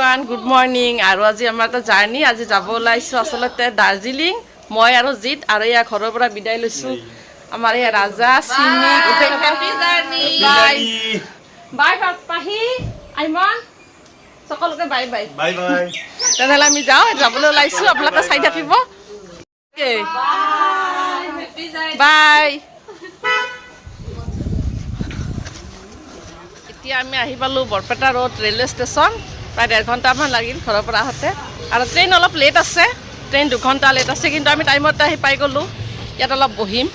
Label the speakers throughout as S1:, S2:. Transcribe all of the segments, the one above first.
S1: Everyone good morning আৰু আজি আমাৰ এটা জাৰ্ণি আজি যাব ওলাইছোঁ আচলতে দাৰ্জিলিং। মই আৰু জিত আৰু এয়া ঘৰৰ পৰা বিদায় লৈছোঁ। আমাৰ এয়া ৰাজা চিমি বাই বাই পাহি আইমন। সকলোকে বাই বাই
S2: বাই বাই
S1: তেনেহ'লে আমি যাওঁ যাবলৈ ওলাইছোঁ আপোনালোকে চাই থাকিব বাই এতিয়া আমি আহি পালোঁ বৰপেটা ৰোড ৰেলৱে ষ্টেচন প্ৰায় ডেৰ ঘণ্টামান লাগিল ঘৰৰ পৰা আহোঁতে। আৰু ট্ৰেইন অলপ লেট আছে ট্ৰেইন দুঘণ্টা লেট আছে কিন্তু আমি টাইমতে আহি পাই গ'লোঁ। ইয়াত অলপ বহিম।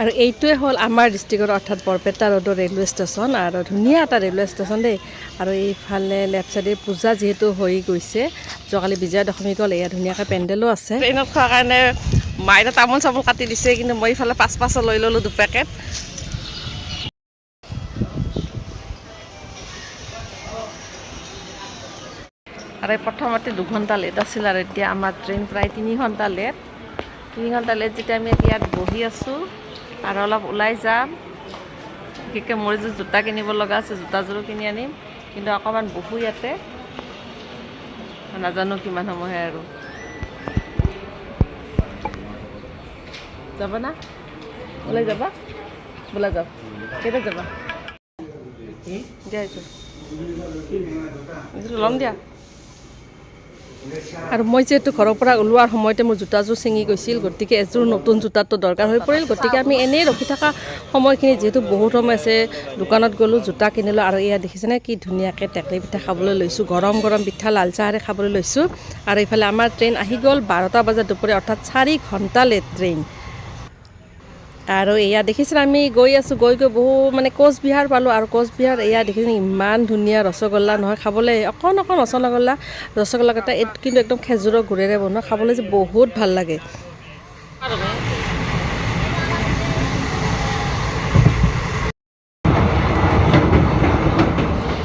S1: আৰু এইটোৱে হ'ল আমাৰ ডিষ্ট্ৰিক্টৰ অৰ্থাৎ বৰপেটা ৰোডৰ ৰেলৱে ষ্টেচন আৰু ধুনীয়া এটা ৰেলৱে ষ্টেচন দেই। আৰু এইফালে লেফ্ট চাইডে পূজা যিহেতু হৈ গৈছে যোৱাকালি বিজয়া দশমী গ'ল এয়া ধুনীয়াকৈ পেণ্ডেলো আছে। ট্ৰেইনত খোৱাৰ কাৰণে মায়ে তামোল চামোল কাটি দিছে কিন্তু মই ইফালে পাঁচ পাঁচ লৈ ল'লোঁ দুপেকেট। আৰু প্ৰথমতে দুঘণ্টা লেট আছিল আৰু এতিয়া আমাৰ ট্ৰেইন প্ৰায় তিনি ঘণ্টা লেট তিনি ঘণ্টা লেট যেতিয়া আমি ইয়াত বহি আছোঁ আৰু অলপ ওলাই যাম। বিশেষকৈ মোৰ এযোৰ জোতা কিনিব লগা আছে জোতাযোৰো কিনি আনিম। কিন্তু অকণমান বহো ইয়াতে। নাজানো কিমান সময় আৰু। যাবা না ওলাই যাবা? বোলা যাওক। কেইটাত যাবা? দিয়া এইটো। এইটো ল'ম দিয়া। আৰু মই যিহেতু ঘৰৰ পৰা ওলোৱাৰ সময়তে মোৰ জোতাযোৰ ছিঙি গৈছিল, গতিকে এযোৰ নতুন জোতাটো দৰকাৰ হৈ পৰিল। গতিকে আমি এনেই ৰখি থকা সময়খিনি যিহেতু বহুত সময় আছে, দোকানত গ'লোঁ, জোতা কিনিলোঁ আৰু এয়া দেখিছেনে কি ধুনীয়াকৈ টেকেলি পিঠা খাবলৈ লৈছোঁ, গৰম গৰম পিঠা, লাল চাহেৰে খাবলৈ লৈছোঁ। আৰু এইফালে আমাৰ ট্ৰেইন আহি গ'ল বাৰটা বজাত দুপৰীয়া, অৰ্থাৎ চাৰি ঘণ্টালৈ ট্ৰেইন। আৰু এয়া দেখিছিলে আমি গৈ আছোঁ, গৈ গৈ বহু মানে কোচবিহাৰ পালোঁ আৰু কোচবিহাৰ এয়া দেখিছোঁ ইমান ধুনীয়া ৰসগোল্লা নহয়, খাবলৈ অকণ অকণ ৰসগোল্লা ৰসগোল্লাকেইটা এই কিন্তু একদম খেজুৰৰ গুড়েৰে বনোৱা, খাবলৈ যে বহুত ভালো লাগে।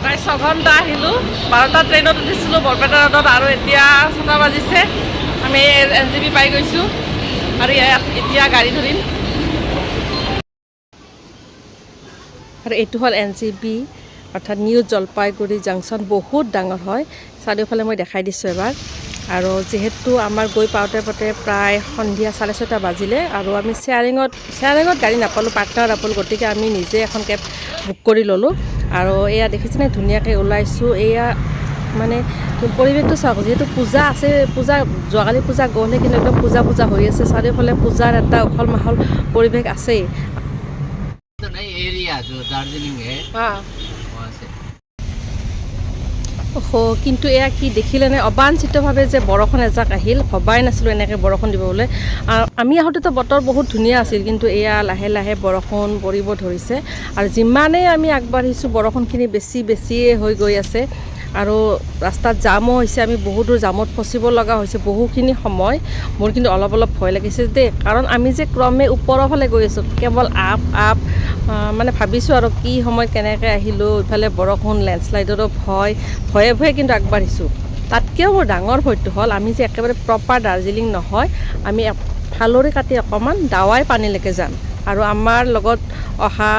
S1: প্ৰায় ছঘণ্টা আহিলোঁ, বাৰটা ট্ৰেইনত উঠিছিলোঁ, বৰপেটা ৰোডত আৰু এতিয়া ছটা বাজিছে। আমি এন জি বি পাই গৈছোঁ। আৰু ইয়াত এতিয়া গাড়ী ধৰিম। আৰু এইটো হ'ল এন জি বি, অৰ্থাৎ নিউ জলপাইগুৰি জাংচন বহুত ডাঙৰ হয়। চাৰিওফালে মই দেখাই দিছোঁ এবাৰ। আৰু যিহেতু আমাৰ গৈ পাওঁতে পাওঁতে প্ৰায় সন্ধিয়া চাৰে ছয়টা বাজিলে আৰু আমি শ্বেয়াৰিঙত শ্বেয়াৰিঙত গাড়ী নাপালোঁ, পাৰ্টনাৰ নাপালোঁ, গতিকে আমি নিজে এখন কেব বুক কৰি ল'লোঁ। আৰু এয়া দেখিছেনে ধুনীয়াকৈ ওলাইছোঁ। এয়া মানে পৰিৱেশটো চাওক, যিহেতু পূজা আছে, পূজা, যোৱাকালি পূজা গ'লে কিন্তু একদম পূজা পূজা হৈ আছে। চাৰিওফালে পূজাৰ এটা উখল মাখল পৰিৱেশ আছেই। দার্জিলিংয়ে। কিন্তু এয়া কি দেখিলেনে অবাঞ্চিতভাৱে যে বৰষুণ এজাক আহিল ভবাই নাছিলোঁ এনেকৈ বৰষুণ দিব বুলি আমি আহোঁতেতো বতৰ বহুত ধুনীয়া আছিল কিন্তু এয়া লাহে লাহে বৰষুণ পৰিব ধৰিছে। আৰু যিমানেই আমি আগবাঢ়িছোঁ বৰষুণখিনি বেছি বেছিয়ে হৈ গৈ আছে। আৰু ৰাস্তাত জামো হৈছে আমি বহু দূৰ জামত ফচিব লগা হৈছে বহুখিনি সময়। মোৰ কিন্তু অলপ অলপ ভয় লাগিছে দেই। কাৰণ আমি যে ক্ৰমে ওপৰৰ ফালে গৈ আছোঁ কেৱল আপ আপ মানে ভাবিছোঁ আৰু কি সময়ত কেনেকৈ আহিলোঁ ইফালে বৰষুণ লেণ্ডশ্লাইডৰো ভয় ভয়ে ভয়ে কিন্তু আগবাঢ়িছোঁ। তাতকৈও মোৰ ডাঙৰ ভয়টো হ'ল আমি যে একেবাৰে প্ৰপাৰ দাৰ্জিলিং নহয় আমি ফালৰি কাটি অকণমান দাৱাই পানীলৈকে যাম। আৰু আমাৰ লগত অহা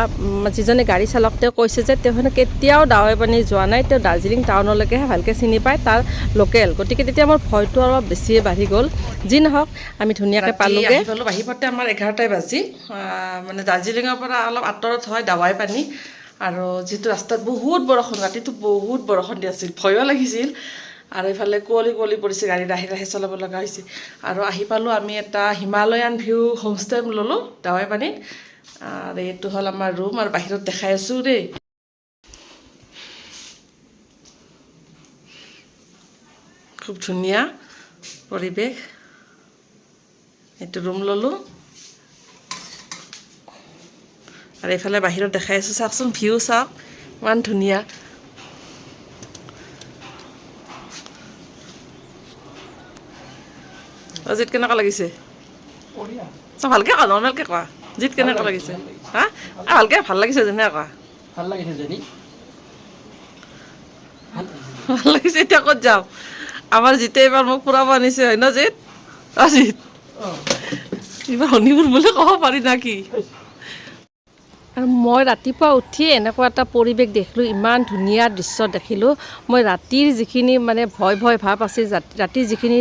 S1: যিজনে গাড়ী চালক তেওঁ কৈছে যে তেওঁ কেতিয়াও দাৱাই পানী যোৱা নাই তেওঁ দাৰ্জিলিং টাউনলৈকেহে ভালকৈ চিনি পায় তাৰ লোকেল। গতিকে তেতিয়া মোৰ ভয়টো অলপ বেছিয়ে বাঢ়ি গ'ল। যি নহওক আমি ধুনীয়াকৈ পালোঁগৈ। পালোঁ আহি পাওঁতে আমাৰ এঘাৰটাই বাজি। মানে দাৰ্জিলিঙৰ পৰা অলপ আঁতৰত হয় দাৱাই পানী আৰু যিটো ৰাস্তাত বহুত বৰষুণ ৰাতিটো বহুত বৰষুণ দি আছিল ভয়ো লাগিছিল। আৰু এইফালে কুঁৱলী কুঁৱলী পৰিছে গাড়ী লাহে লাহে চলাব লগা হৈছে। আৰু আহি পালোঁ আমি এটা হিমালয়ান ভিউ হোমষ্টে ল'লোঁ দাৱাই পানীত। আৰু এইটো হ'ল আমাৰ ৰুম আৰু বাহিৰত দেখাই আছোঁ দেই। খুব ধুনীয়া পৰিৱেশ। এইটো ৰুম ল'লোঁ। আৰু এইফালে বাহিৰত দেখাই আছোঁ, চাওকচোন ভিউ চাওক, ইমান ধুনীয়া। অজিত কেনেকুৱা লাগিছে? ভালকে কোৱা নৰ্মেলকৈ কোৱা জিত কেনেকুৱা লাগিছে? হা? ভালকে ভালো লাগিছে যেনে কোৱা
S3: ভালো লাগিছে জানি
S1: ভালো লাগিছে এতিয়া ক'ত যাওঁ? আমাৰ জিতে এইবাৰ মোক ফুৰাব আনিছে হয় ন জিত? অ জিত। এইবাৰ হনিমুন বুলি ক'ব পাৰি না কি? আৰু মই ৰাতিপুৱা উঠিয়ে এনেকুৱা এটা পৰিৱেশ দেখিলোঁ ইমান ধুনীয়া দৃশ্য দেখিলোঁ। মই ৰাতিৰ যিখিনি মানে ভয় ভয় ভাৱ আছিল ৰাতি- ৰাতিৰ যিখিনি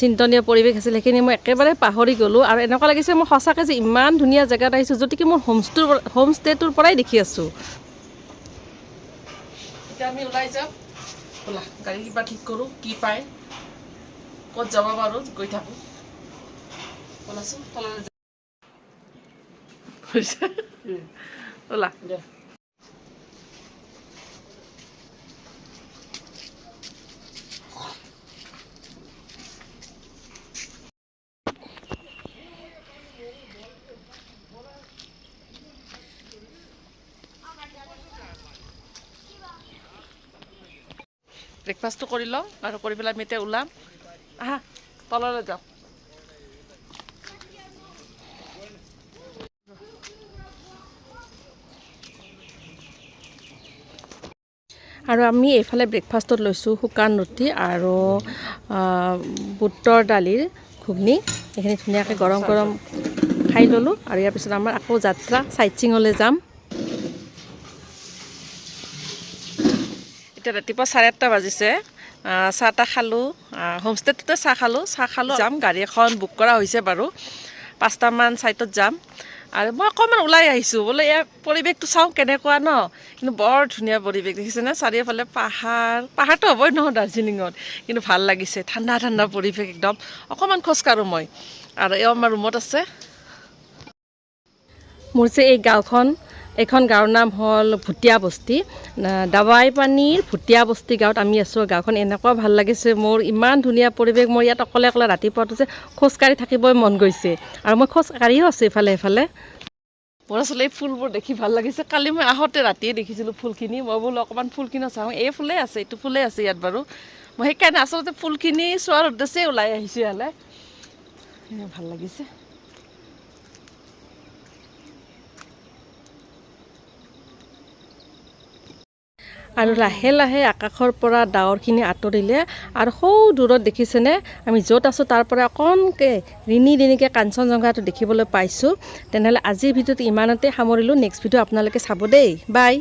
S1: চিন্তনীয় পৰিৱেশ আছিল সেইখিনি মই একেবাৰে পাহৰি গ'লোঁ। আৰু এনেকুৱা লাগিছে মই সঁচাকৈ যে ইমান ধুনীয়া জেগাত আহিছোঁ যদিকে মোৰ হোমষ্টোৰ হোমষ্টেটোৰ পৰাই দেখি আছোঁ। এতিয়া আমি ওলাই যাম। গাড়ী কিবা ঠিক কৰোঁ কি পায় ক'ত যাব পাৰোঁ গৈ থাকোঁ। ওলাচোন তললৈ ওলা ব্ৰেকফাষ্টটো কৰি লওঁ আৰু কৰি পেলাই আমি এতিয়া ওলাম। আহা তললৈ যাওঁ। আৰু আমি এইফালে ব্ৰেকফাষ্টত লৈছোঁ শুকান ৰুটি আৰু বুটৰ দালিৰ ঘুগনি। এইখিনি ধুনীয়াকৈ গৰম গৰম খাই ল'লোঁ আৰু ইয়াৰ পিছত আমাৰ আকৌ যাত্ৰা চাইটছিঙলৈ যাম। এতিয়া ৰাতিপুৱা চাৰে আঠটা বাজিছে। চাহ তাহ খালোঁ। হোমষ্টেটোতে চাহ খালোঁ। চাহ খালোঁ। যাম, গাড়ী এখন বুক কৰা হৈছে বাৰু। পাঁচটামান চাইটত যাম। আৰু মই অকণমান ওলাই আহিছোঁ। বোলে ইয়াৰ পৰিৱেশটো চাওঁ কেনেকুৱা ন? কিন্তু বৰ ধুনীয়া পৰিৱেশ দেখিছেনে চাৰিওফালে পাহাৰ। পাহাৰটো হ'বই নহয় দাৰ্জিলিঙত। কিন্তু ভাল লাগিছে। ঠাণ্ডা ঠাণ্ডা পৰিৱেশ একদম। অকণমান খোজকাঢ়োঁ মই। আৰু এওঁ আমাৰ ৰুমত আছে। মোৰ যে এই গাঁওখন এইখন গাঁৱৰ নাম হ'ল ভুটীয়া বস্তি। দাৱাই পানীৰ ভুটীয়া বস্তি গাঁৱত আমি আছোঁ। গাঁওখন এনেকুৱা ভালো লাগিছে, মোৰ ইমান ধুনীয়া পৰিৱেশ, মোৰ ইয়াত অকলে অকলে ৰাতিপুৱাটো যে খোজকাঢ়ি থাকিবই মন গৈছে। আৰু মই খোজকাঢ়িও আছোঁ ইফালে ইফালে মোৰ আচলতে এই ফুলবোৰ দেখি ভালো লাগিছে। কালি মই আহোঁতে ৰাতিয়ে দেখিছিলোঁ ফুলখিনি। মই বোলো অকণমান ফুলখিনি চাওঁ। এই ফুলে আছে, এইটো ফুলে আছে ইয়াত বাৰু। মই সেইকাৰণে আচলতে ফুলখিনি চোৱাৰ উদ্দেশ্যে ওলাই আহিছোঁ ইয়ালৈ। ভালো লাগিছে। আৰু লাহে লাহে আকাশৰ পৰা ডাৱৰখিনি আঁতৰিলে আৰু সৌ দূৰত দেখিছেনে, আমি য'ত আছোঁ তাৰ পৰা অকণকৈ ৰিণি ৰিণিকৈ কাঞ্চনজংঘাটো দেখিবলৈ পাইছোঁ। তেনেহ'লে আজিৰ ভিডিঅ'টো ইমানতে সামৰিলোঁ নেক্সট ভিডিঅ' আপোনালোকে চাব দেই। বাই